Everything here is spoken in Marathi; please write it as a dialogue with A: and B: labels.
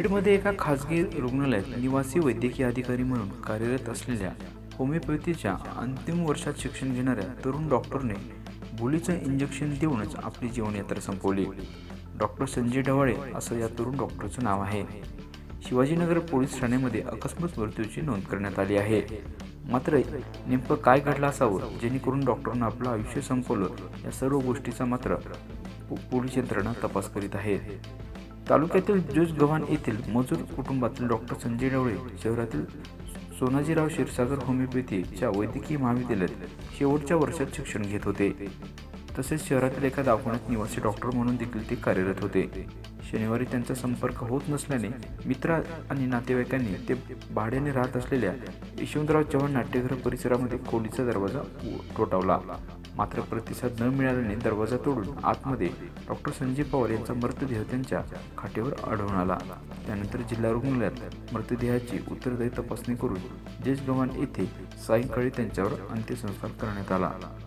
A: बीडमध्ये एका खासगी रुग्णालयात निवासी वैद्यकीय अधिकारी म्हणून कार्यरत असलेल्या होमिओपॅथीच्या अंतिम वर्षात शिक्षण घेणाऱ्या तरुण डॉक्टरने बोलीचं इंजेक्शन देऊनच आपली जीवनयात्रा संपवली. डॉक्टर संजय ढवाळे असं या तरुण डॉक्टरचं नाव आहे. शिवाजीनगर पोलीस ठाण्यामध्ये अकस्मात मृत्यूची नोंद करण्यात आली आहे. मात्र नेमकं काय घडलं असावं जेणेकरून डॉक्टरनं आपलं आयुष्य संपवलं या सर्व गोष्टीचा मात्र पोलीस यंत्रणा तपास करीत आहे तालुक्यातील जोज गव्हाण येथील मजूर कुटुंबातील डॉक्टर संजय डवळे शहरातील सोनाजीराव क्षीरसागर होमिओपॅथीच्या वैद्यकीय महाविद्यालयात शेवटच्या वर्षात शिक्षण घेत होते. तसेच शहरातील एका दवाखान्यात निवासी डॉक्टर म्हणून देखील ते कार्यरत होते. शनिवारी त्यांचा संपर्क होत नसल्याने मित्र आणि नातेवाईकांनी ते भाड्याने राहत असलेल्या यशवंतराव चव्हाण नाट्यगृह परिसरामध्ये खोलीचा दरवाजा उ- ठोठावला मात्र प्रतिसाद न मिळाल्याने दरवाजा तोडून आतमध्ये डॉक्टर संजय पवार यांचा मृतदेह त्यांच्या खाटेवर आढळून आला. त्यानंतर जिल्हा रुग्णालयात मृतदेहाची उत्तरदायी तपासणी करून जेज येथे सायंकाळी त्यांच्यावर अंत्यसंस्कार करण्यात आला.